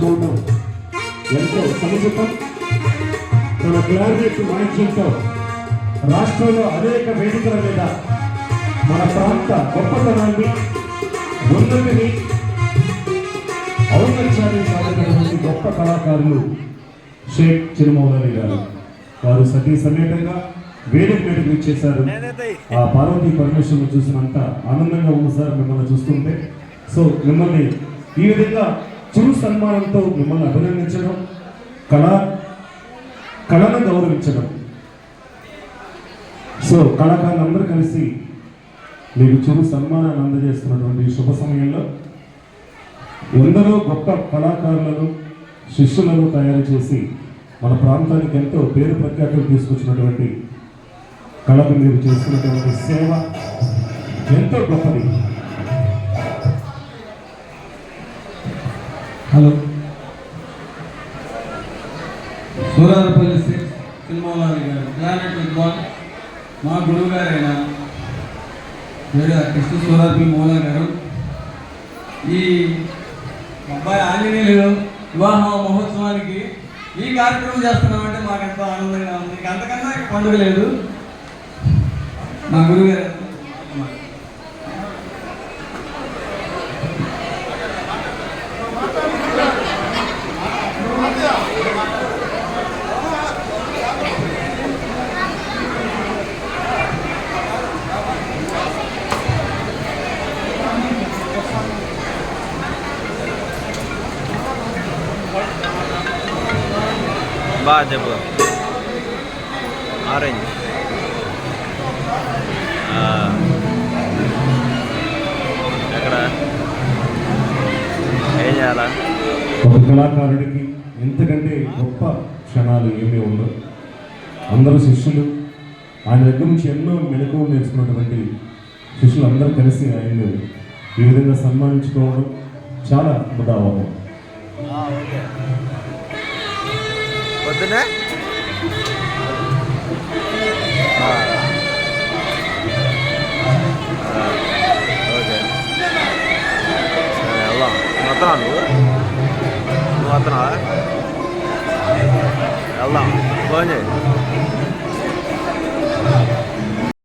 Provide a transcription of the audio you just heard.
సన్మానించుకోవడం ఎంతో సముచితం మన క్లారినేట్ వాయిద్యంతో రాష్ట్రంలో అనేక వేదికల మీద మన ప్రాంత గొప్పతనాన్ని ఉన్నతిని ఔన్నత్యాన్ని సాధించినటువంటి గొప్ప కళాకారులు షేక్ చిరుమౌలని గారు. వారు సతీ సమేతంగా వేదిక మీదకి ఇచ్చేశారు ఆ పార్వతీ పరమేశ్వరం చూసినంత ఆనందంగా ఉంది సార్ మిమ్మల్ని చూస్తుంటే. సో మిమ్మల్ని ఈ విధంగా చిరు సన్మానంతో మిమ్మల్ని అభినందించడం కళా కళను గౌరవించడం. సో కళాకారులందరూ కలిసి మీకు చిరు సన్మానాన్ని అందజేస్తున్నటువంటి శుభ సమయంలో ఎందరో గొప్ప కళాకారులను శిష్యులను తయారు చేసి మన ప్రాంతానికి ఎంతో పేరు ప్రఖ్యాతులు తీసుకొచ్చినటువంటి కళకు మీరు చేస్తున్నటువంటి సేవ ఎంతో గొప్పది. హలో. సూరారపల్లి శ్రీ సినిమాలారి గారు. ప్లానెట్ విద్వాన్ మా గురువు గారైన కృష్ణ సూరారపల్లి మోలా గారు. ఈ అబ్బాయి ఆంజనేయులు వివాహ మహోత్సవానికి ఈ కార్యక్రమం చేస్తున్నామంటే మాకు ఎంతో ఆనందంగా ఉంది. ఇంకా అంతకన్నా పండుగ లేదు. మా గురువు గారు బాగా చెప్పు. ఆరెంజ్. ఆ. ఎక్కడ? ఏం చేయాలా? ఒక కళాకారుడికి ఎంతకంటే గొప్ప క్షణాలు ఏమీ ఉండవు. అందరూ శిష్యులు. ఆయన దగ్గర నుంచి ఎన్నో మెలకువలు నేర్చుకున్నటువంటి శిష్యులు అందరూ కలిసి ఆయన్ని ఈ విధంగా సన్మానించుకోవడం చాలా ముదావహం ఓకే పొద్దునే ఆ. ఆ, ఓకే సరే వెళ్దాం నువ్వు వస్తున్నావా నువ్వు నువ్వు వస్తున్నావా వెళ్దాం ఫోన్ చేయి